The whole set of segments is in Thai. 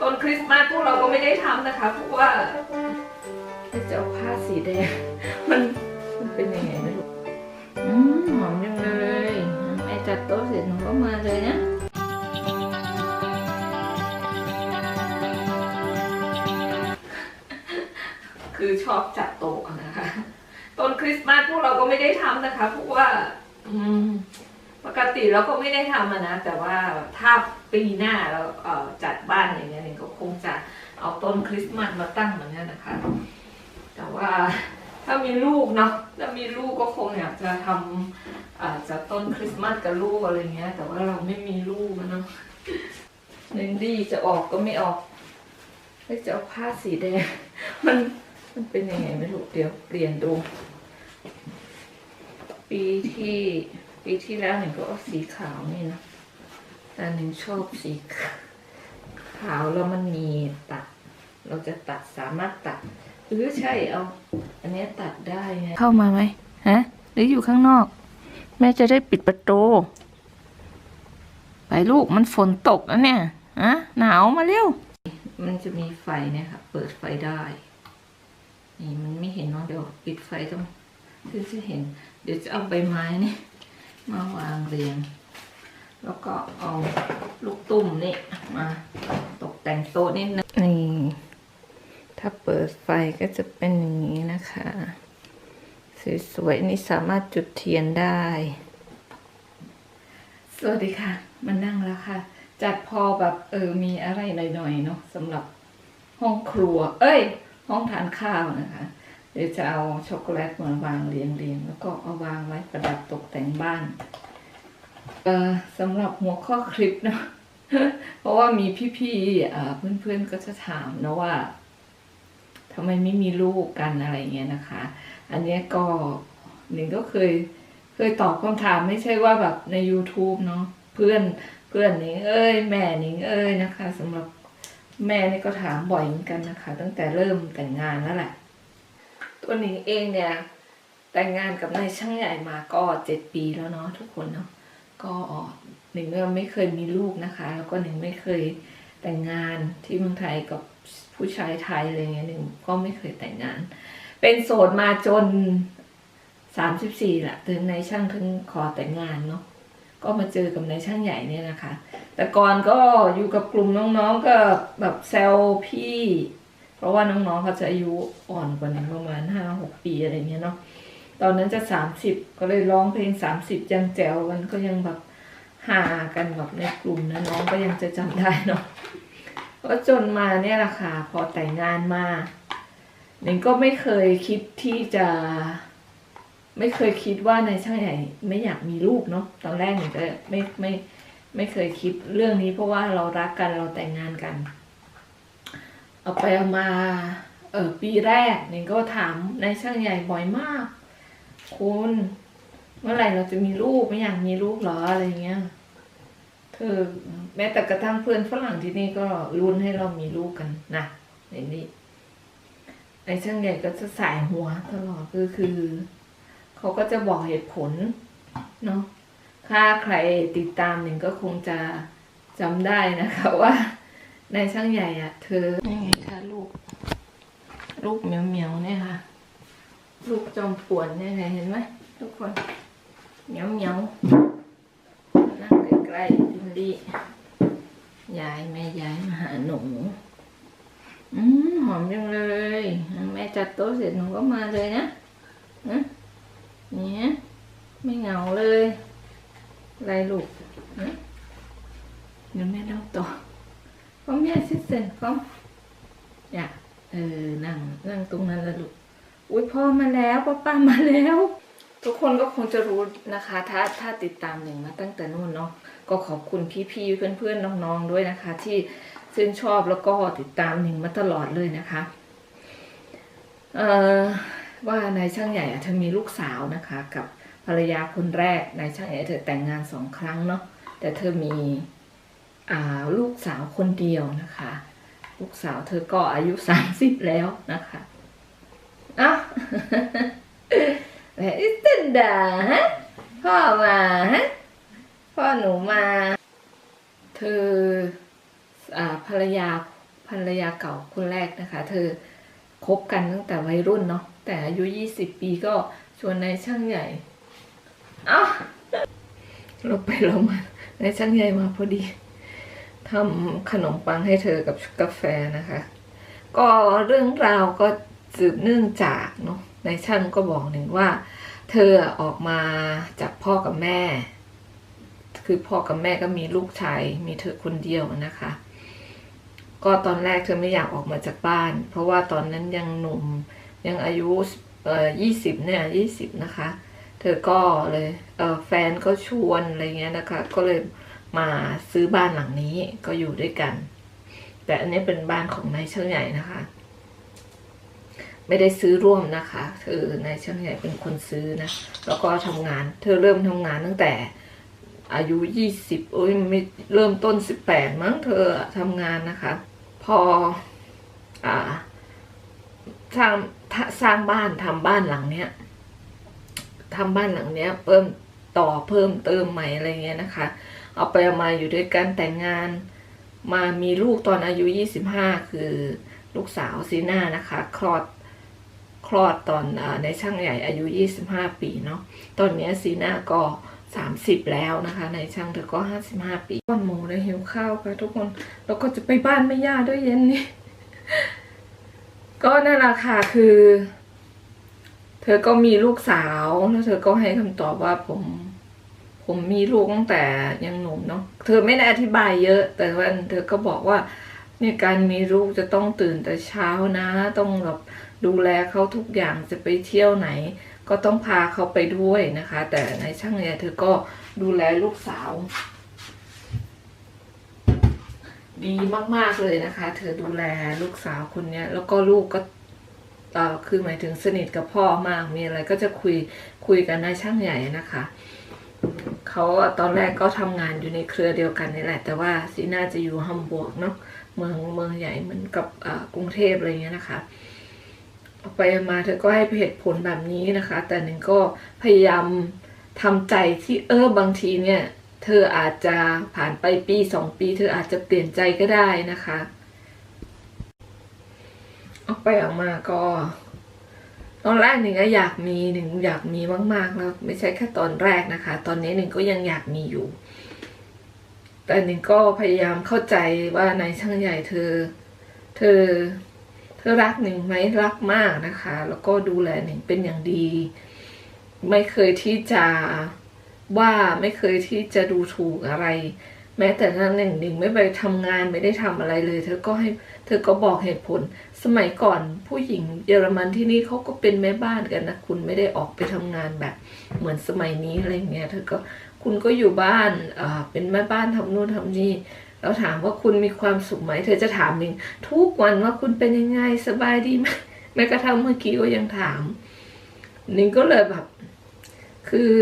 ต้นคริสต์มาสพวกเราก็ไม่ได้ทำนะคะเพราะว่าจะเอาผ้าสีแดงมันมันเป็นยังไงไม่รู้อืมหอมจังเลยแม่จัดโต๊ะเสร็จหนูก็มาเลยนะคือชอบจัดโต๊ะนะคะ ต้นคริสต์มาสพวกเราก็ไม่ได้ทำนะคะเพราะว่า อืม ปกติเราก็ไม่ได้ทำนะ แต่ว่าถ้าปีหน้าเราเจัดบ้านอย่างเงี้ยเนี่ก็คงจะเอาต้นคริสต์มาสมาตั้งเหมือนกันนะคะ แต่ว่าถ้ามีลูกเนาะถ้ามีลูกก็คงอยากจะทำอาจจะต้นคริสต์มาสกับลูกอะไรเงี้ย แต่ว่าเราไม่มีลูกอะเนาะหนึ่งดีจะออกก็ไม่ออกแล้วจะเอาผ้าสีแดง มันมันเป็นยังไงไม่รู้เดี๋ยวเปลี่ยนดู ปีที่ ปีที่แล้วหนึ่งก็เอาสีขาวนี่นะ แต่หนึ่งชอบสีขาวแล้วมันมีตัด เราจะตัดสามารถตัด หรือใช่เอา อันเนี้ยตัดได้ไงเข้ามาไหมฮะ หรืออยู่ข้างนอก แม่จะได้ปิดประตู ไปลูกมันฝนตกแล้วเนี่ยอะหนาวมาเร็ว มันจะมีไฟเนี่ยค่ะ เปิดไฟได้ นี่มันไม่เห็นเนาะเดี๋ยวปิดไฟต้องถึงจะเห็น เดี๋ยวจะเอาใบไม้นี่ มาวางเรียง แล้วก็เอาลูกตุ่มนี่มาตกแต่งโต๊ะนิดนึงนี่ ถ้าเปิดไฟก็จะเป็นอย่างนี้นะคะ สวยๆนี่สามารถจุดเทียนได้ สวัสดีค่ะมานั่งแล้วค่ะ จัดพอแบบเออมีอะไรหน่อยๆเนาะสำหรับห้องครัว เอ้ย ห้องทานข้าวนะคะ เดี๋ยวจะเอาช็อกโกแลตมาวางเรียงเรียงๆแล้วก็เอาวางไว้ประดับตกแต่งบ้านเออสำหรับหัวข้อคลิปเนาะเพราะว่ามีพี่ๆเพื่อนๆก็จะถามนะว่าทำไมไม่มีลูกกันอะไรเงี้ยนะคะ อันนี้ก็หนิงก็เคยเคยตอบคำถามไม่ใช่ว่าแบบใน YouTube เนาะเพื่อนเพื่อนหนิงเอ้ยแม่หนิงเอ้ยนะคะสำหรับแม่นี่ก็ถามบ่อยเหมือนกันนะคะ ตั้งแต่เริ่มแต่งงานแล้วแหละ ตัวหนิงเองเนี่ย แต่งงานกับนายช่างใหญ่มาก็เจ็ดปีแล้วเนาะทุกคนเนาะก็หนิงไม่เคยมีลูกนะคะ แล้วก็หนิงไม่เคยแต่งงานที่เมืองไทยกับผู้ชายไทยอะไรเงี้ยหนิงก็ไม่เคยแต่งงาน เป็นโสดมาจนสามสิบสี่แหละถึงนายช่างถึงขอแต่งงานเนาะก็มาเจอกับนายช่างใหญ่เนี่ยนะคะ แต่ก่อนก็อยู่กับกลุ่มน้องๆก็แบบแซวพี่ เพราะว่าน้องๆเขาจะอายุอ่อนกว่าหนึ่งประมาณห้าหกปีอะไรเงี้ยเนาะตอนนั้นจะสามสิบก็เลยร้องเพลงสามสิบยังแจ๋วกันก็ยังแบบหากันแบบในกลุ่มนะน้องก็ยังจะจำได้เนาะก็จนมาเนี่ยแหละค่ะพอแต่งงานมาหนิงก็ไม่เคยคิดที่จะ ไม่เคยคิดว่าในช่างใหญ่ไม่อยากมีลูกเนาะตอนแรกหนิงก็ไม่ไม่ไม่เคยคิดเรื่องนี้เพราะว่าเรารักกันเราแต่งงานกัน เอาไปเอามาเออปีแรกหนิงก็ถามนายช่างใหญ่บ่อยมาก คุณเมื่อไหร่เราจะมีลูกไม่อยากมีลูกหรออะไรเงี้ยเธอแม้แต่กระทั่งเพื่อนฝรั่งที่นี่ก็รุ้นให้เรามีลูกกันนะในนี้ไอ้ช่างใหญ่ก็จะสายหัวตลอดก็คือ เขาก็จะบอกเหตุผลเนาะถ้าใครติดตามหนึ่งก็คงจะจำได้นะคะว่าในช่างใหญ่อะเธอยังไง ลูกเหมียวเหมียวๆเนี่ยค่ะ ลูกจอมป่วนเนี่ยไงเห็นไหมทุกคนเหมียวเหมียวๆนั่งใกล้ๆพิมลี่ยายแม่ยายมาหาหนูอืมหอมจังเลย แม่จัดโต๊ะเสร็จหนูก็มาเลยนะนะเนี่ยไม่เหงาเลยอะไรลูกนะเดี๋ยวแม่เล่าต่อก็แม่ซิเซนก็อยาก เออนั่งนั่งตรงนั้นละลูกอุ้ยพ่อมาแล้วป้าป้ามาแล้ว ทุกคนก็คงจะรู้นะคะ ถ้าถ้าติดตามหนึ่งมาตั้งแต่นู่นเนาะก็ขอบคุณพี่ๆเพื่อนๆน้องๆด้วยนะคะ ที่ชื่นชอบแล้วก็ติดตามหนึ่งมาตลอดเลยนะคะเอ่อว่านายช่างใหญ่เธอมีลูกสาวนะคะ กับภรรยาคนแรกนายช่างใหญ่เธอแต่งงานสองครั้งเนาะแต่เธอมีอ่าลูกสาวคนเดียวนะคะ ลูกสาวเธอก็อายุสามสิบแล้วนะคะอ้าวแหมอิสตันดาฮะพ่อมาฮะพ่อหนูมา เธออภรรยาภรรยาเก่าคนแรกนะคะ เธอคบกันตั้งแต่วัยรุ่นเนาะแต่อายุยี่สิบปีก็ชวนนายช่างใหญ่ เอ้าเราไปเรามานายช่างใหญ่มาพอดี ทำขนมปังให้เธอกับกาแฟนะคะ ก็เรื่องราวก็สืบเนื่องจากเนาะในช่างก็บอกหนึ่งว่า เธอออกมาจากพ่อกับแม่ คือพ่อกับแม่ก็มีลูกชายมีเธอคนเดียวนะคะ ก็ตอนแรกเธอไม่อยากออกมาจากบ้าน เพราะว่าตอนนั้นยังหนุ่มยังอายุเอ่อยี่สิบเนี่ยยี่สิบนะคะ เธอก็เลยเออแฟนก็ชวนอะไรเงี้ยนะคะ ก็เลย มาซื้อบ้านหลังนี้ก็อยู่ด้วยกัน แต่อันนี้เป็นบ้านของนายช่างใหญ่นะคะ ไม่ได้ซื้อร่วมนะคะเธอนายช่างใหญ่เป็นคนซื้อนะ แล้วก็ทำงาน เธอเริ่มทำงานตั้งแต่อายุยี่สิบโอ้ยไม่เริ่มต้นสิบแปดมั้งเธอทำงานนะคะ พออ่าสร้างสร้างบ้านทำบ้านหลังเนี้ยทำบ้านหลังเนี้ยเพิ่มต่อเพิ่มเติมใหม่อะไรเงี้ยนะคะ เอาไปเอามาอยู่ด้วยกันแต่งงาน มามีลูกตอนอายุยี่สิบห้าคือลูกสาวซีน่านะคะ คลอดคลอดตอนอในช่างใหญ่อายุ 25 ปีเนาะตอนนี้ซีน่าก็ 30 แล้วนะคะ ในช่างเธอก็ 55 ปีก้อนหมูเลยหิวข้าวค่ะทุกคนแล้วก็จะไปบ้านแม่ย่าด้วยเย็นนี้ ก็นั่นแหละค่ะคือ เธอก็มีลูกสาวแล้วเธอก็ให้คำตอบว่าผม ผมมีลูกตั้งแต่ยังหนุ่มเนาะเธอไม่ได้อธิบายเยอะ แต่ว่าเธอก็บอกว่าเนี่ยการมีลูกจะต้องตื่นแต่เช้านะ ต้องแบบดูแลเขาทุกอย่างจะไปเที่ยวไหน ก็ต้องพาเขาไปด้วยนะคะ แต่ในช่างเนี่ยเธอก็ดูแลลูกสาว ดีมากๆเลยนะคะ เธอดูแลลูกสาวคนนี้แล้วก็ลูกก็เอ่อคือหมายถึงสนิทกับพ่อมากมีอะไรก็จะคุยคุยกันนายช่างใหญ่นะคะ เขาตอนแรกก็ทำงานอยู่ในเครือเดียวกันนี่แหละ แต่ว่าซีน่าจะอยู่ฮัมบูร์กเนาะเมืองเมืองใหญ่เหมือนกับกรุงเทพอะไรเงี้ยนะคะออกไปมาเธอก็ให้เหตุผลแบบนี้นะคะ แต่หนึ่งก็พยายามทำใจที่เออบางทีเนี่ย เธออาจจะผ่านไปปีสองปี เธออาจจะเปลี่ยนใจก็ได้นะคะ ออกไปออกมาก็ ตอนแรกหนึ่งก็อยากมีหนึ่งอยากมีมากๆแล้วไม่ใช่แค่ตอนแรกนะคะ ตอนนี้หนึ่งก็ยังอยากมีอยู่ แต่หนึ่งก็พยายามเข้าใจว่านายช่างใหญ่เธอ เธอ เธอรักหนึ่งไหมรักมากนะคะ แล้วก็ดูแลหนึ่งเป็นอย่างดี ไม่เคยที่จะว่าไม่เคยที่จะดูถูกอะไร แม้แต่นั้นหนึ่งหนึ่งไม่ไปทำงานไม่ได้ทำอะไรเลย เธอก็ให้เธอก็บอกเหตุผล สมัยก่อนผู้หญิงเยอรมันที่นี่เขาก็เป็นแม่บ้านกันนะคุณไม่ได้ออกไปทำงานแบบ เหมือนสมัยนี้อะไรเงี้ยเธอก็คุณก็อยู่บ้านอ่าเป็นแม่บ้านทำนู่นทำนี่แล้วถามว่าคุณมีความสุขไหม เธอจะถามหนึ่งทุกวันว่าคุณเป็นยังไงสบายดีไหมแม้กระทั่งเมื่อกี้ก็ยังถามหนึ่งก็เลยแบบ คือ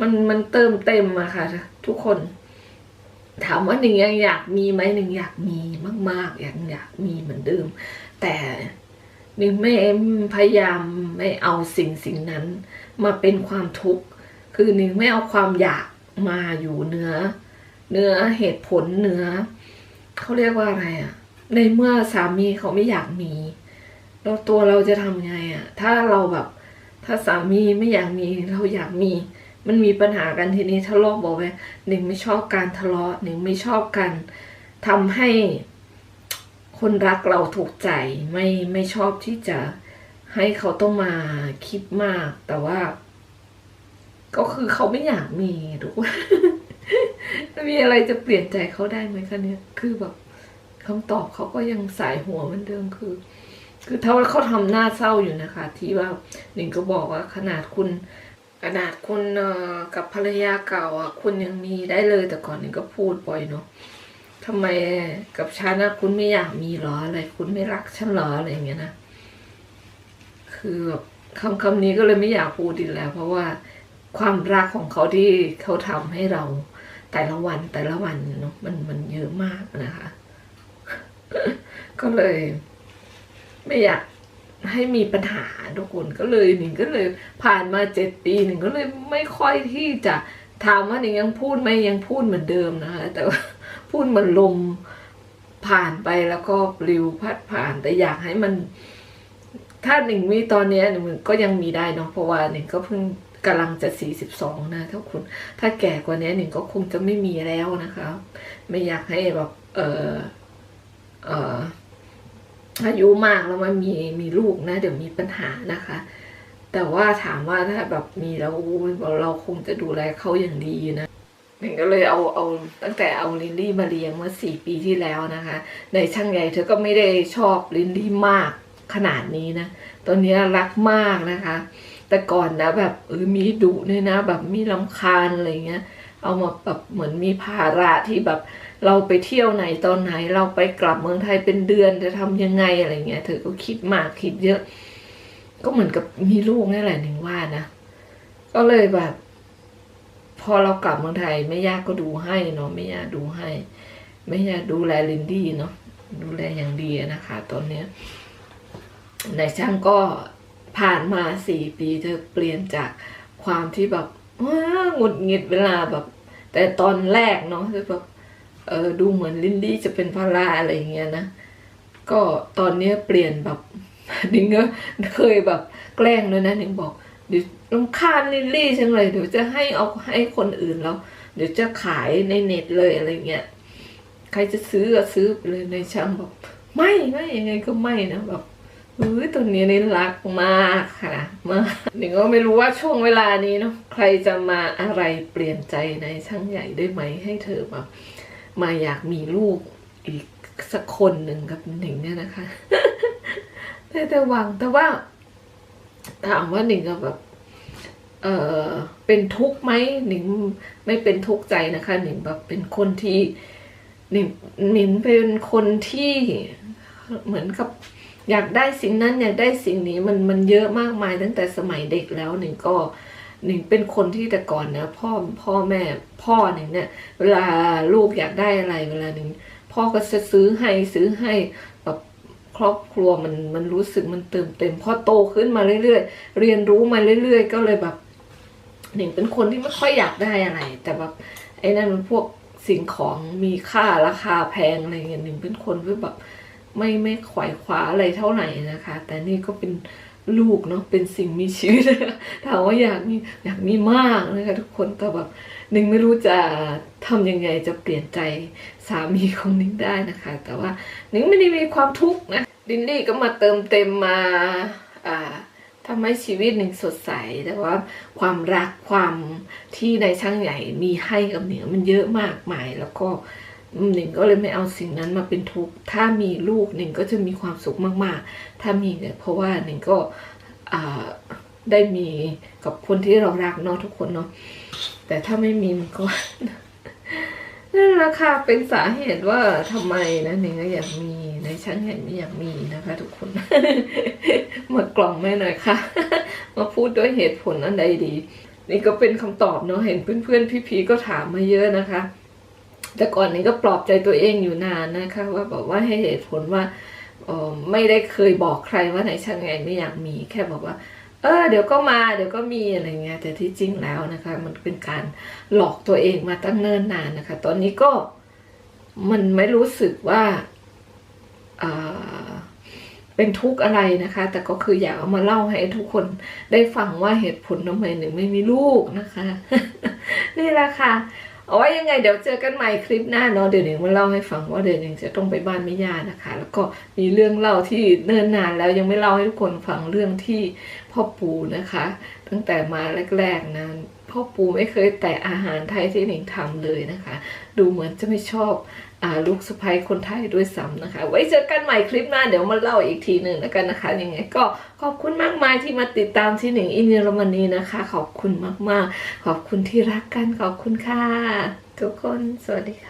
มันมันเติมเต็มอะค่ะ ทุกคน ถามว่าหนึ่งยังอยากมีไหมหนึ่งอยากมีมากๆอยากอยากมีเหมือนเดิม แต่หนึ่งไม่พยายามไม่เอาสิ่งสิ่งนั้น มาเป็นความทุกข์คือหนึ่งไม่เอาความอยากมาอยู่เนื้อ เนื้อเหตุผลเนื้อเขาเรียกว่าอะไรอะในเมื่อสามีเขาไม่อยากมีแล้วตัวเราจะทำไงอะถ้าเราแบบ ถ้าสามีไม่อยากมีเราอยากมี มันมีปัญหากันทีนี้ทะเลาะบอกว่าหนึ่งไม่ชอบการทะเลาะหนึ่งไม่ชอบการทำให้คนรักเราถูกใจไม่ไม่ชอบที่จะให้เขาต้องมาคิดมาก แต่ว่า ก็คือเขาไม่อยากมีทุกคนมีอะไรจะเปลี่ยนใจเขาได้ไหมคะเนี่ย คือแบบคำตอบเขาก็ยังสายหัวเหมือนเดิมคือ คือถ้าเขาทำหน้าเศร้าอยู่นะคะ ที่ว่าหนิงก็บอกว่าขนาดคุณ ขนาดคุณกับภรรยาเก่าอะคุณยังมีได้เลยแต่ก่อนนิงก็พูดบ่อยเนาะทำไมกับฉันนะคุณไม่อยากมีหรออะไร คุณไม่รักฉันหรออะไรอย่างเงี้ยนะคือแบบคำคำนี้ก็เลยไม่อยากพูดอีกแล้ว เพราะว่าความรักของเขาที่เขาทำให้เราแต่ละวันแต่ละวันเนาะมันมันเยอะมากนะคะ ก็เลย ไม่อยาก ให้มีปัญหาทุกคนก็เลยหนิงก็เลยผ่านมาเจ็ดปีหนิงก็เลยไม่ค่อยที่จะถามว่าหนิงยังพูดไหมยังพูดเหมือนเดิมนะคะแต่ว่าพูดเหมือนลมผ่านไปแล้วก็ปลิวพัดผ่าน แต่อยากให้มัน ถ้าหนึ่งมีตอนนี้หนึ่งก็ยังมีได้เนาะเพราะว่าหนึ่งก็เพิ่งกำลังจะสี่สิบสองนะถ้าคุณ ถ้าแก่กว่านี้หนึ่งก็คงจะไม่มีแล้วนะคะ ไม่อยากให้แบบ เออเออ อายุมากแล้วมันมีมีลูกนะ เดี๋ยวมีปัญหานะคะ แต่ว่าถามว่าถ้าแบบมีแล้วเราคงจะดูแลเขาอย่างดีนะหนึ่งก็เลยเอาเอาตั้งแต่เอาลินลี่มาเลี้ยงเมื่อสี่ปีที่แล้วนะคะ ในช่างใหญ่เธอก็ไม่ได้ชอบลินลี่มากขนาดนี้นะตอนนี้รักมากนะคะ แต่ก่อนนะแบบเออมีดุเนี่ยนะ แบบมีลำคาญอะไรเงี้ย เอามาแบบเหมือนมีภาระที่แบบ เราไปเที่ยวไหนตอนไหนเราไปกลับเมืองไทยเป็นเดือนจะทำยังไงอะไรเงี้ยเธอก็คิดมากคิดเยอะ ก็เหมือนกับมีลูกนี่แหละหนึ่งว่านะก็เลยแบบ พอเรากลับเมืองไทยแม่ย่าก็ดูให้เนาะแม่ย่าดูให้แม่ย่าดูแลลินดี้เนาะดูแลอย่างดีนะคะ ตอนเนี้ยในช่างก็ผ่านมาสี่ปีเธอเปลี่ยนจากความที่แบบหงุดหงิดเวลาแบบ แต่ตอนแรกเนาะคือแบบ เออดูเหมือนลินดี้จะเป็นภาระอะไรอย่างเงี้ยนะ ก็ตอนนี้เปลี่ยนแบบนิงก็เคยแบบแกล้งเลยนะนิงบอกเดี๋ยวรำคาญลิลลี่จังเลยเดี๋ยวจะให้เอาให้คนอื่นแล้ว เดี๋ยวจะขายในเน็ตเลยอะไรเงี้ยใครจะซื้อก็ซื้อไปเลยในช่างบอกไม่ไม่ยังไงก็ไม่นะแบบเฮ้ยตัวนี้นี่รักมากค่ะมากหนิงก็ไม่รู้ว่าช่วงเวลานี้เนาะใครจะมาอะไรเปลี่ยนใจในช่างใหญ่ได้ไหมให้เธอแบบ มาอยากมีลูกอีกสักคนหนึ่งกับหนิงเนี่ยนะคะแต่แต่หวังแต่ว่าถามว่าหนิงอะแบบเออเป็นทุกข์ไหมหนิงไม่เป็นทุกข์ใจนะคะหนิงแบบเป็นคนที่หนิงหนิงเป็นคนที่เหมือนกับอยากได้สิ่งนั้นอยากได้สิ่งนี้มันมันเยอะมากมายตั้งแต่สมัยเด็กแล้วหนิงก็ หนิงเป็นคนที่แต่ก่อนนะพ่อพ่อแม่พ่อหนิงเนี่ย เวลาลูกอยากได้อะไรเวลาหนิงพ่อก็จะซื้อให้ซื้อให้แบบครอบครัวมันมันรู้สึกมันเติมเต็มพอโตขึ้นมาเรื่อยๆ เรียนรู้มาเรื่อย ๆ ก็เลยแบบหนิงเป็นคนที่ไม่ค่อยอยากได้อะไร แต่แบบไอ้นั่นมันพวกสิ่งของมีค่าราคาแพงอะไรเงี้ยหนิงเป็นคนที่แบบไม่ไม่ขวายคว้าอะไรเท่าไหร่นะคะ แต่นี่ก็เป็น ลูกเนาะเป็นสิ่งมีชีวิตถามว่าอยากมีอยากมีมากนะคะทุกคนแต่แบบหนิงไม่รู้จะทำยังไงจะเปลี่ยนใจสามีของนิงได้นะคะ แต่ว่านิงไม่ได้มีความทุกข์นะดินลี่ก็มาเติมเต็มมาอ่าทำให้ชีวิตหนึ่งสดใสแต่ว่าความรักความที่ในช่างใหญ่มีให้กับเหนิงมันเยอะมากมายแล้วก็ หนิงก็เลยไม่เอาสิ่งนั้นมาเป็นทุกข์ ถ้ามีลูกหนิงก็จะมีความสุขมากๆ ถ้ามีเนี่ยเพราะว่าหนิงก็ได้มีกับคนที่เรารักเนาะทุกคนเนาะ แต่ถ้าไม่มีมันก็นั่นแหละค่ะเป็นสาเหตุว่าทำไมนะหนิงก็อยากมีในชั้นเห็นไม่อยากมีนะคะ ทุกคนมากล่องแม่หน่อยค่ะ มาพูดด้วยเหตุผลอันใดดี นี่ก็เป็นคำตอบเนาะเห็นเพื่อนๆพี่ๆก็ถามมาเยอะนะคะ แต่ก่อนนี้ก็ปลอบใจตัวเองอยู่นานนะคะ ว่าบอกว่าให้เหตุผลว่าไม่ได้เคยบอกใครว่าในช่างไงไม่อยากมี แค่บอกว่า เออ เดี๋ยวก็มา เดี๋ยวก็มีอะไรเงี้ยแต่ที่จริงแล้วนะคะ มันเป็นการหลอกตัวเองมาตั้งเนิ่นนานนะคะ ตอนนี้ก็มันไม่รู้สึกว่าอ่าเป็นทุกข์อะไรนะคะ แต่ก็คืออยากเอามาเล่าให้ทุกคนได้ฟังว่าเหตุผลทำไมหนึ่งไม่มีลูกนะคะ นี่แหละค่ะ เอาไว้ยังไงเดี๋ยวเจอกันใหม่คลิปหน้าเนาะเดี๋ยวหนึ่งมาเล่าให้ฟังว่าเดี๋ยวหนึ่งจะต้องไปบ้านแม่ย่านะคะ แล้วก็มีเรื่องเล่าที่เนิ่นนานแล้วยังไม่เล่าให้ทุกคนฟังเรื่องที่พ่อปู่นะคะ ตั้งแต่มาแรกๆนะพ่อปู่ไม่เคยแตะอาหารไทยที่หนิงทำเลยนะคะ ดูเหมือนจะไม่ชอบ ลูกสะใภ้คนไทยด้วยซ้ำนะคะ ไว้เจอกันใหม่คลิปหน้าเดี๋ยวมาเล่าอีกทีหนึ่งแล้วกันนะคะยังไงก็ขอบคุณมากมายที่มาติดตามที่หนึ่งอินเยอรมนีนะคะ ขอบคุณมากๆ ขอบคุณที่รักกันขอบคุณค่ะ ทุกคนสวัสดีค่ะ